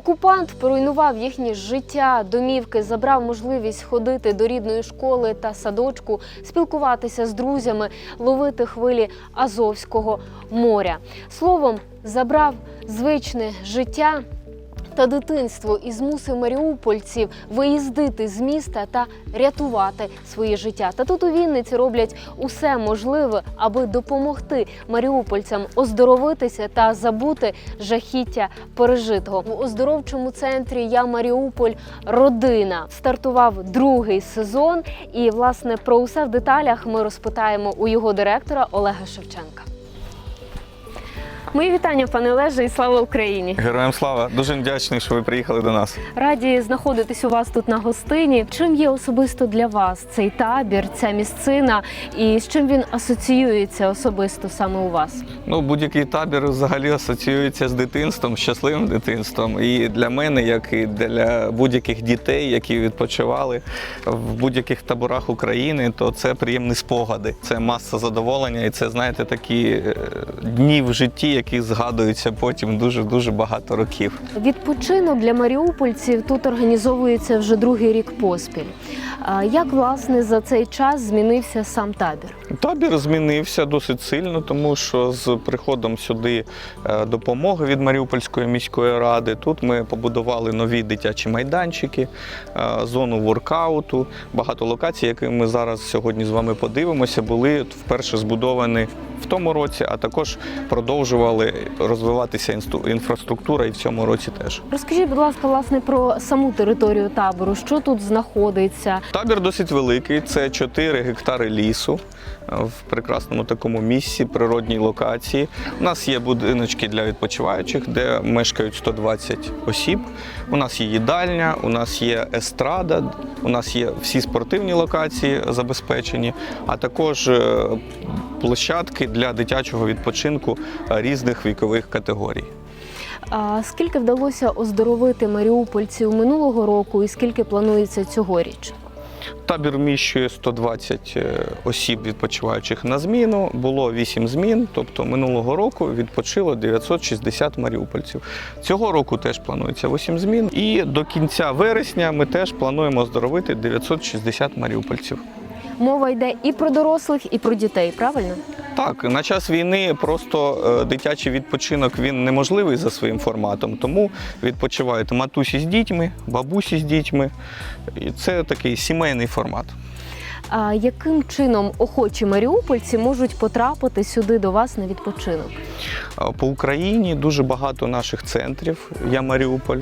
Окупант поруйнував їхнє життя, домівки, забрав можливість ходити до рідної школи та садочку, спілкуватися з друзями, ловити хвилі Азовського моря. Словом, забрав звичне життя та дитинство і змусив маріупольців виїздити з міста та рятувати своє життя. Та тут у Вінниці роблять усе можливе, аби допомогти маріупольцям оздоровитися та забути жахіття пережитого. В оздоровчому центрі Я Маріуполь родина стартував другий сезон. І власне про усе в деталях ми розпитаємо у його директора Олега Шевченка. Мої вітання, пане Олеже, і слава Україні! Героям слава! Дуже вдячний, що ви приїхали до нас. Раді знаходитись у вас тут на гостині. Чим є особисто для вас цей табір, ця місцина, і з чим він асоціюється особисто саме у вас? Ну, будь-який табір взагалі асоціюється з дитинством, щасливим дитинством. І для мене, як і для будь-яких дітей, які відпочивали в будь-яких таборах України, то це приємні спогади. Це маса задоволення, і це, знаєте, такі е, дні в житті, які згадуються потім дуже дуже багато років. Відпочинок для маріупольців тут організовується вже другий рік поспіль. Як власне за цей час змінився сам табір? Табір змінився досить сильно, тому що з приходом сюди е, допомоги від Маріупольської міської ради тут ми побудували нові дитячі майданчики, е, зону воркауту. Багато локацій, які ми зараз сьогодні з вами подивимося, були вперше збудовані в тому році, а також продовжували розвиватися інсту- інфраструктура і в цьому році теж. Розкажіть, будь ласка, власне про саму територію табору, що тут знаходиться, Табір досить великий, це 4 гектари лісу в прекрасному такому місці, природній локації. У нас є будиночки для відпочиваючих, де мешкають 120 осіб. У нас є їдальня, у нас є естрада, у нас є всі спортивні локації забезпечені, а також е, площадки для дитячого відпочинку різних вікових категорій. А скільки вдалося оздоровити маріупольців минулого року, і скільки планується цьогоріч? Табір вміщує 120 е, осіб відпочиваючих на зміну. Було 8 змін, тобто минулого року відпочило 960 маріупольців. Цього року теж планується 8 змін. І до кінця вересня ми теж плануємо оздоровити 960 маріупольців. Мова йде і про дорослих, і про дітей, правильно? Так, на час війни просто е, дитячий відпочинок він неможливий за своїм форматом, тому відпочивають матусі з дітьми, бабусі з дітьми. І це такий сімейний формат. А яким чином охочі маріупольці можуть потрапити сюди до вас на відпочинок? По Україні дуже багато наших центрів. Я Маріуполь.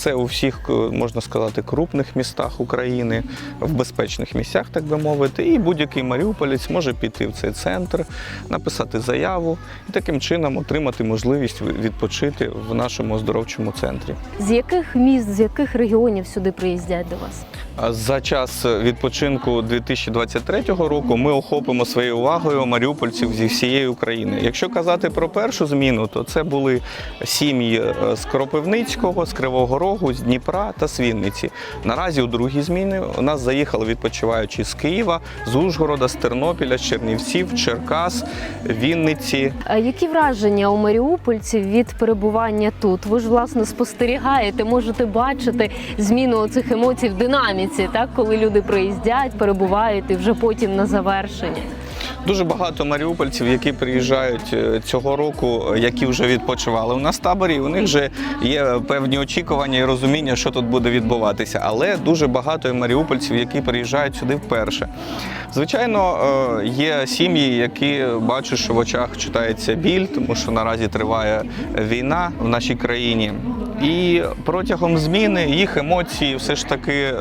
Це у всіх, е, можна сказати, крупних містах України, в безпечних місцях, так би мовити. І будь-який маріуполець може піти в цей центр, написати заяву і таким чином отримати можливість відпочити в нашому оздоровчому центрі. З яких міст, з яких регіонів сюди приїздять до вас? За час відпочинку 2023 року ми охопимо своєю увагою маріупольців зі всієї України. Якщо казати про першу зміну, то це були сім'ї е, з Кропивницького, з Кривого Рогу, з Дніпра та з Вінниці. Наразі у другій зміні у нас заїхали відпочиваючі з Києва, з Ужгорода, з Тернопіля, з Чернівців, Черкас, Вінниці. Які враження у маріупольців від перебування тут? Ви ж власне спостерігаєте, можете бачити зміну цих емоцій в динаміці, так коли люди приїздять, перебувають і вже потім на завершення. Дуже багато маріупольців, які приїжджають е, цього року, е, які вже відпочивали у нас таборі. У них вже є певні очікування і розуміння, що тут буде відбуватися. Але дуже багато і маріупольців, які приїжджають сюди вперше. Звичайно, е, є сім'ї, які бачать, що в очах читається біль, тому що наразі триває війна в нашій країні. І протягом зміни їх емоції все ж таки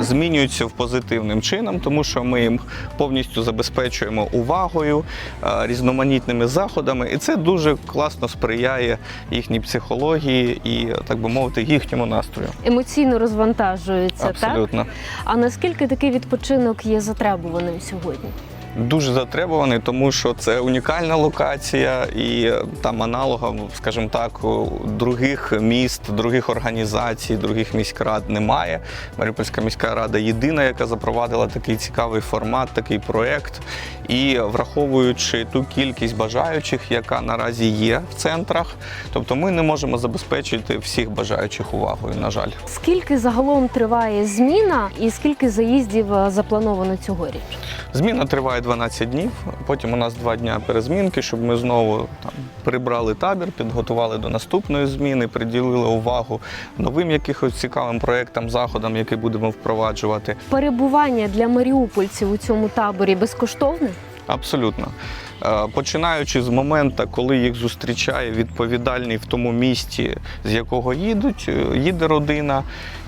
змінюються в позитивним чином, тому що ми їм повністю забезпечуємо увагою, е, різноманітними заходами, і це дуже класно сприяє їхній психології і, так би мовити, їхньому настрою. Емоційно розвантажуються, так? Абсолютно. А наскільки такий відпочинок є затребуваним сьогодні? Дуже затребуваний, тому що це унікальна локація, і е, там аналогів, скажімо так, других міст, других організацій, других міськрад немає. Маріупольська міська рада єдина, яка запровадила такий цікавий формат, такий проєкт. І враховуючи ту кількість бажаючих, яка наразі є в центрах, тобто ми не можемо забезпечити всіх бажаючих увагою, на жаль. Скільки загалом триває зміна, і скільки заїздів е, заплановано цьогоріч? Зміна триває 12 днів. Потім у нас два дня перезмінки, щоб ми знову там прибрали табір, підготували до наступної зміни, приділили увагу новим якихось цікавим проектам, заходам, які будемо впроваджувати. Перебування для маріупольців у цьому таборі безкоштовне? Абсолютно. Е, Починаючи з моменту, коли їх зустрічає відповідальний в тому місті, з якого їдуть, е, їде родина,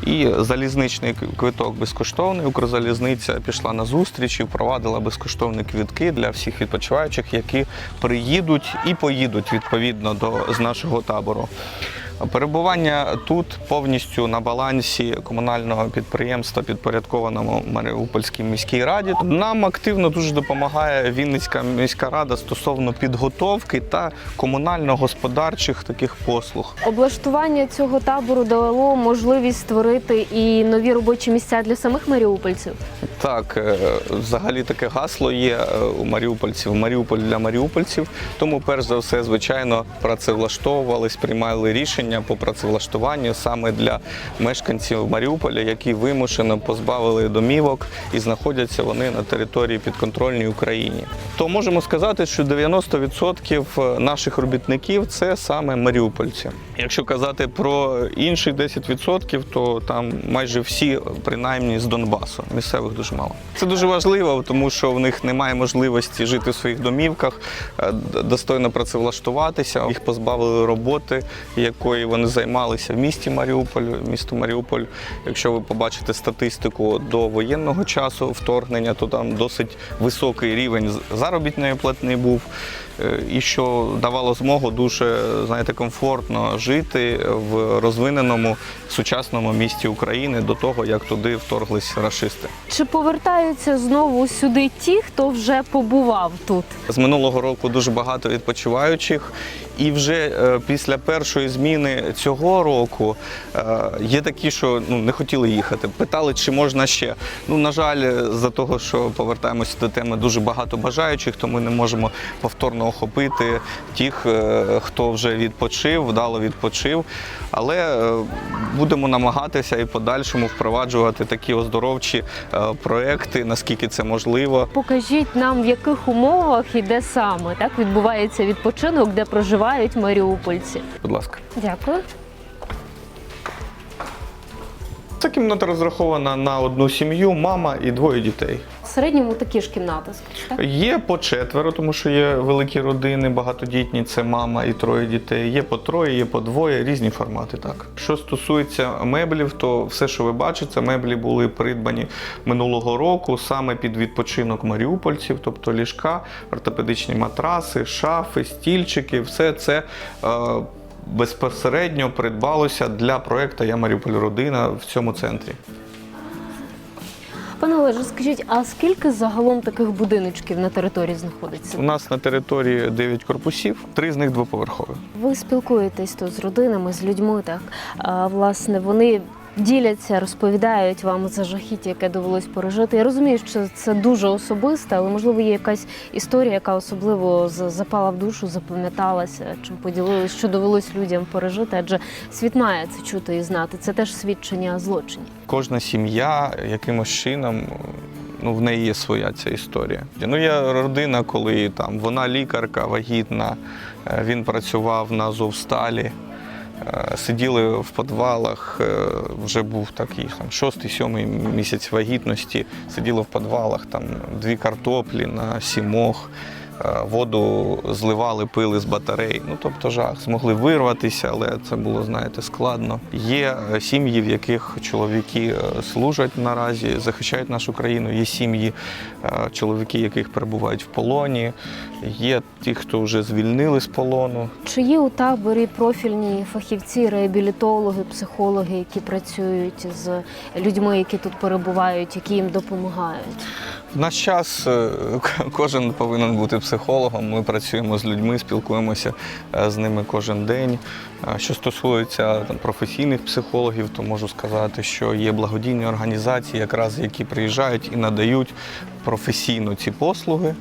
і залізничний квиток безкоштовний. Укрзалізниця пішла на зустріч і впровадила безкоштовні квитки для всіх відпочиваючих, які приїдуть і поїдуть відповідно до з нашого табору. Перебування тут повністю на балансі комунального підприємства, підпорядкованому Маріупольській міській раді. Нам активно дуже допомагає Вінницька міська рада стосовно підготовки та комунально-господарчих таких послуг. Облаштування цього табору дало можливість створити і нові робочі місця для самих маріупольців. Так, е, взагалі таке гасло є е, у маріупольців Маріуполь для маріупольців. Тому, перш за все, звичайно, працевлаштовувались, приймали рішення по працевлаштуванню саме для мешканців Маріуполя, які вимушено позбавили домівок і знаходяться вони на території підконтрольній Україні. То можемо сказати, що 90% наших робітників це саме маріупольці. Якщо казати про інші 10%, то там майже всі, принаймні, з Донбасу. Місцевих дуже мало. Це дуже важливо, тому що в них немає можливості жити в своїх домівках, е, достойно працевлаштуватися. Їх позбавили роботи, якої вони займалися в місті Маріуполь. Місто Маріуполь, якщо ви побачите статистику до воєнного часу вторгнення, то там досить високий рівень заробітної платні був. Е, І що давало змогу дуже знаєте, комфортно жити в розвиненому сучасному місті України до того, як туди вторглись рашисти. Чи повертаються знову сюди ті, хто вже побував тут? З минулого року дуже багато відпочиваючих, і вже е, після першої зміни цього року е, є такі, що ну не хотіли їхати. Питали, чи можна ще. Ну на жаль, за того, що повертаємося до теми, дуже багато бажаючих, то ми не можемо повторно охопити тих, е, хто вже відпочив, вдало відпочив. Але будемо намагатися і подальшому впроваджувати такі оздоровчі проекти, наскільки це можливо. Покажіть нам, в яких умовах і де саме так відбувається відпочинок, де проживають маріупольці. Будь ласка. Дякую. Ця кімната розрахована на одну сім'ю, мама і двоє дітей. В середньому такі ж кімнати, так? Є по четверо, тому що є великі родини, багатодітні, це мама і троє дітей. Є по троє, є по двоє, різні формати. Так що стосується меблів, то все, що ви бачите, меблі були придбані минулого року саме під відпочинок маріупольців, тобто ліжка, ортопедичні матраси, шафи, стільчики, все це. Е, Безпосередньо придбалося для проекту Я Маріуполь Родина в цьому центрі. Пане Олеже, скажіть, а скільки загалом таких будиночків на території знаходиться? У нас на території 9 корпусів, три з них двоповерхові. Ви спілкуєтесь тут з родинами, з людьми, так а, власне вони діляться, розповідають вам за жахіття, яке довелось пережити. Я розумію, що це дуже особисте, але можливо є якась історія, яка особливо запала в душу, запам'яталася, чим поділились, що довелось людям пережити, адже світ має це чути і знати. Це теж свідчення злочинів. Кожна сім'я якимось чином. Ну, в неї є своя ця історія. Ну, є родина, коли там вона лікарка, вагітна, е, він працював на Азовсталі, е, сиділи в підвалах, е, вже був такий там шостий-сьомий місяць вагітності, сиділи в підвалах, там дві картоплі на сімох. Е, Воду зливали, пили з батарей. Ну тобто жах. Змогли вирватися, але це було, знаєте, складно. Є е, сім'ї, в яких чоловіки е, служать наразі, захищають нашу країну. Є сім'ї, чоловіки, яких перебувають в полоні. Є ті, хто вже звільнили з полону. Чи є у таборі профільні фахівці, реабілітологи, психологи, які працюють з людьми, які тут перебувають, які їм допомагають? В наш час е, кожен повинен бути психологом. Ми працюємо з людьми, спілкуємося е, з ними кожен день. Е, Що стосується там, професійних психологів, то можу сказати, що є благодійні організації, якраз які приїжджають і надають професійно ці послуги.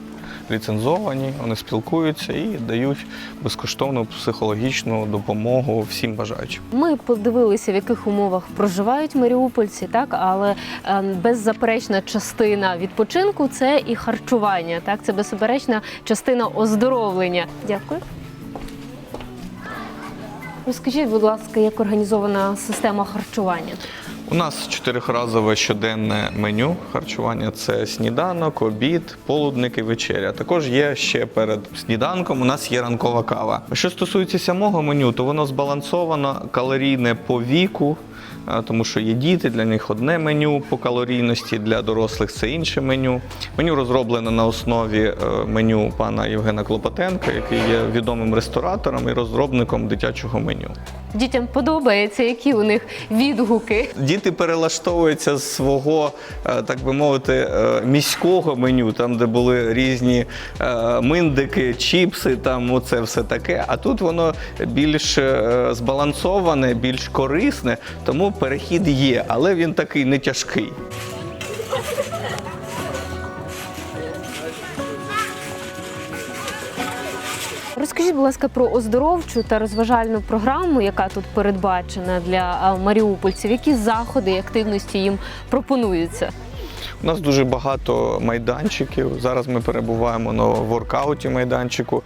Ліцензовані, вони спілкуються і дають безкоштовну психологічну допомогу всім бажаючим. Ми подивилися, в яких умовах проживають маріупольці, так але ем, беззаперечна частина відпочинку це і харчування. Так, це беззаперечна частина оздоровлення. Дякую. Розкажіть, будь ласка, як організована система харчування? У нас чотирихразове щоденне меню харчування це сніданок, обід, полудник і вечеря. Також є ще перед сніданком. У нас є ранкова кава. Що стосується самого меню, то воно збалансовано калорійне по віку. А, Тому що є діти, для них одне меню по калорійності, для дорослих це інше меню. Меню розроблено на основі е, меню пана Євгена Клопотенка, який є відомим ресторатором і розробником дитячого меню. Дітям подобається, які у них відгуки. Діти перелаштовуються з свого, е, так би мовити, е, міського меню, там, де були різні миндики, чіпси, там оце все таке. А тут воно більш збалансоване, більш корисне, тому перехід є, але він такий не тяжкий. Розкажіть, будь ласка, про оздоровчу та розважальну програму, яка тут передбачена для маріупольців. Які заходи і активності їм пропонуються? У нас дуже багато майданчиків. Зараз ми перебуваємо на воркауті майданчику.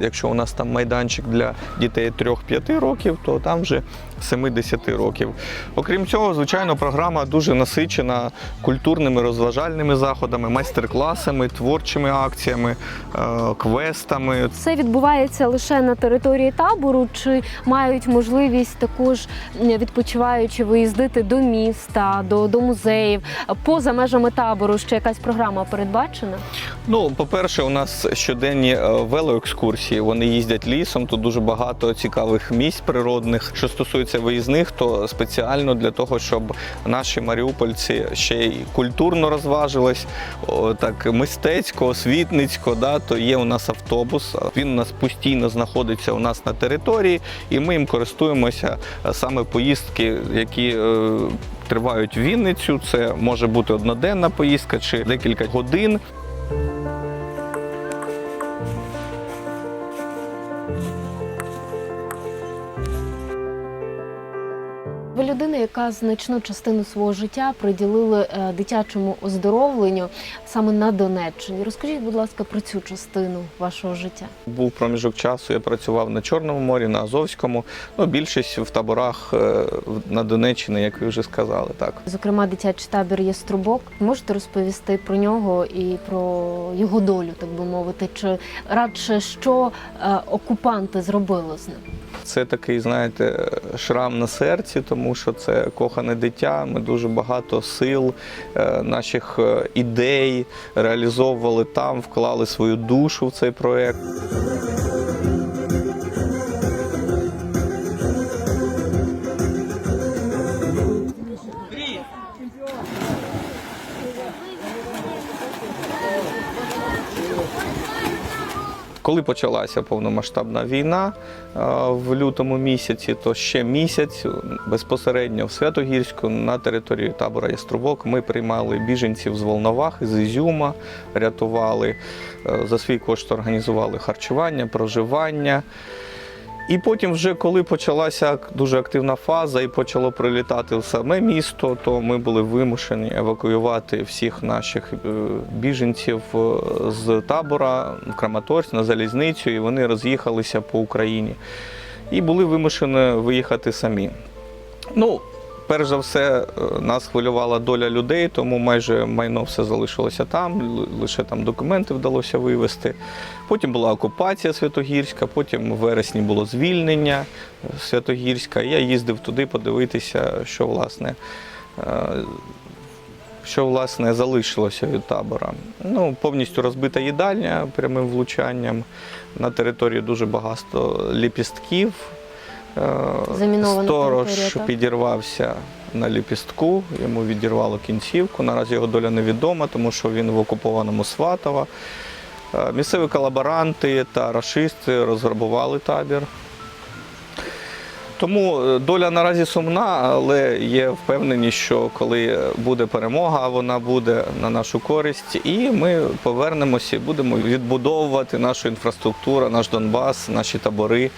Якщо у нас там майданчик для дітей 3-5 років, то там вже 70 років. Окрім цього, звичайно, програма дуже насичена культурними розважальними заходами, майстер-класами, творчими акціями, е, квестами. Це відбувається лише на території табору, чи мають можливість також відпочиваючи виїздити до міста, до, до музеїв поза межами табору? Ще якась програма передбачена? Ну, по-перше, у нас щоденні е, велоекскурсії. Вони їздять лісом. Тут дуже багато цікавих місць природних. Що стосується виїзних, то спеціально для того, щоб наші маріупольці ще й культурно розважились, так мистецько, освітницько, да, то є у нас автобус. Він у нас постійно знаходиться у нас на території, і ми їм користуємося е, саме поїздки, які. е, Тривають в Вінницю, це може бути одноденна поїздка чи декілька годин. Ви людина, яка значну частину свого життя приділили е, дитячому оздоровленню саме на Донеччині. Розкажіть, будь ласка, про цю частину вашого життя. Був проміжок часу, я працював на Чорному морі, на Азовському. Ну, більшість в таборах е, на Донеччині, як ви вже сказали, так. Зокрема, дитячий табір є струбок. Можете розповісти про нього і про його долю, так би мовити, чи радше що е, окупанти зробили з ним? Це такий, знаєте, шрам на серці, тому що це кохане дитя. Ми дуже багато сил, е, наших е, ідей реалізовували там, вклали свою душу в цей проект. Коли почалася повномасштабна війна е, в лютому місяці, то ще місяць безпосередньо в Святогірську на території табора Яструбок ми приймали біженців з Волновахи, з Ізюма, рятували е, за свій кошт організували харчування, проживання. І потім, вже коли почалася дуже активна фаза і почало прилітати в саме місто, то ми були вимушені евакуювати всіх наших е, біженців е, з табора в Краматорськ на залізницю, і вони роз'їхалися по Україні. І були вимушені виїхати самі. Ну, перш за все, е, нас хвилювала доля людей, тому майже майно все залишилося там, лише там документи вдалося вивезти. Потім була окупація Святогірська, потім в вересні було звільнення е, Святогірська. Я їздив туди подивитися, що власне е, що власне залишилося від табора. Ну, повністю розбита їдальня прямим влучанням. На території дуже багато ліпістків. Е, Сторож територія, підірвався на ліпістку, йому відірвало кінцівку. Наразі його доля невідома, тому що він в окупованому Сватово. Е, Місцеві колаборанти та рашисти розграбували табір. Тому е, доля наразі сумна, але є впевненість, що коли буде перемога, вона буде на нашу користь, і ми повернемося і будемо відбудовувати нашу інфраструктуру, наш Донбас, наші табори.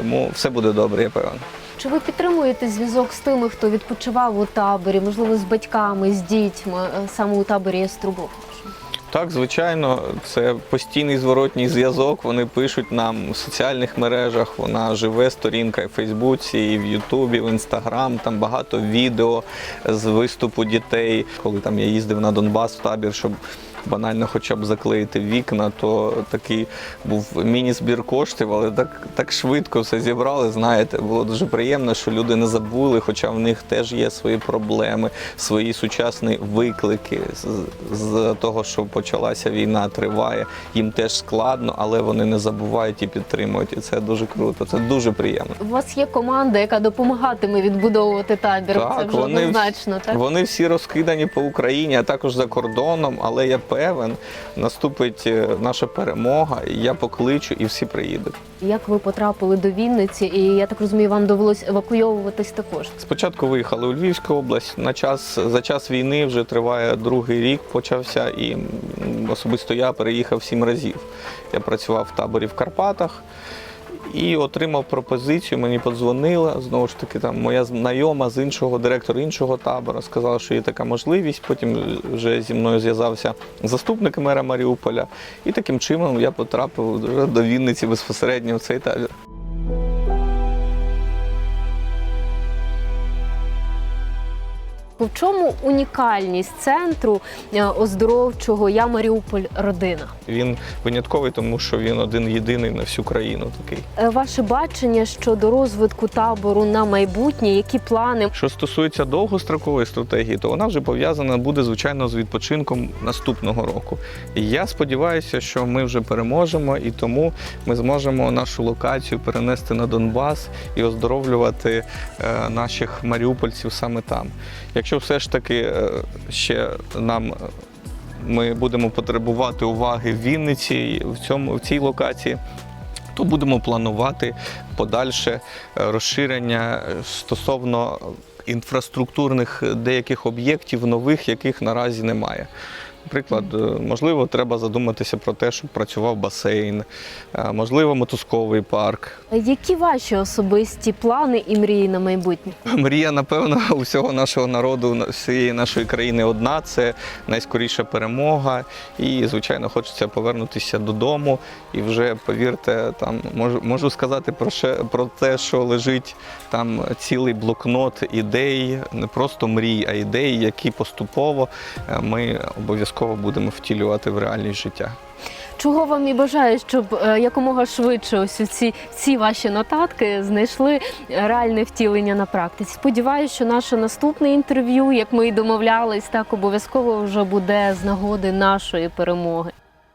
Тому все буде добре, я певен. Чи ви підтримуєте зв'язок з тими, хто відпочивав у таборі, можливо, з батьками, з дітьми, е, саме у таборі Яструбов? Так, звичайно, це постійний зворотній зв'язок. Вони пишуть нам в соціальних мережах. Вона живе сторінка і в Фейсбуці, і в Ютубі, в Інстаграм. Там багато відео з виступу дітей. Коли там я їздив на Донбас в табір, щоб банально хоча б заклеїти вікна, то такий був міні-збір коштів, але так, так швидко все зібрали. Знаєте, було дуже приємно, що люди не забули, хоча в них теж є свої проблеми, свої сучасні виклики з, з того, що почалася війна, триває. Їм теж складно, але вони не забувають і підтримують. І це дуже круто. Це дуже приємно. У вас є команда, яка допомагатиме відбудовувати табір. Це вже вони, однозначно, так? вони всі розкидані по Україні, а також за кордоном. Але я певен, наступить е, наша перемога, і я покличу, і всі приїдуть. Як ви потрапили до Вінниці, і я так розумію, вам довелось евакуйовуватись також. Спочатку виїхали у Львівську область. На час за час війни вже триває другий рік, почався, і особисто я переїхав сім разів. Я працював в таборі в Карпатах. І отримав пропозицію, мені подзвонила. Знову ж таки, там моя знайома з іншого директора іншого табору сказала, що є така можливість. Потім вже зі мною зв'язався заступник мера Маріуполя. І таким чином я потрапив до Вінниці безпосередньо в цей табір. В чому унікальність центру е, оздоровчого Я Маріуполь родина? Він винятковий, тому що він один єдиний на всю країну такий. Е, Ваше бачення щодо розвитку табору на майбутнє, які плани? Що стосується довгострокової стратегії, то вона вже пов'язана буде звичайно з відпочинком наступного року. І я сподіваюся, що ми вже переможемо, і тому ми зможемо нашу локацію перенести на Донбас і оздоровлювати е, наших маріупольців саме там. Якщо все ж таки е, ще нам. е, Ми будемо потребувати уваги в Вінниці в цьому в цій локації, то будемо планувати подальше е, розширення стосовно інфраструктурних деяких об'єктів нових, яких наразі немає. Наприклад, е, можливо, треба задуматися про те, щоб працював басейн, е, можливо, мотузковий парк. Які ваші особисті плани і мрії на майбутнє? Мрія, напевно, усього нашого народу, всієї нашої країни одна це найскоріша перемога. І, звичайно, хочеться повернутися додому. І вже повірте, там можу, можу сказати про ще про те, що лежить там цілий блокнот ідей, не просто мрій, а ідей, які поступово е, ми обов'язково будемо втілювати в реальність життя. Чого вам і бажаю, щоб е, якомога швидше ось ці, ці ваші нотатки знайшли реальне втілення на практиці. Сподіваюся, що наше наступне інтерв'ю, як ми і домовлялись, так обов'язково вже буде з нагоди нашої перемоги.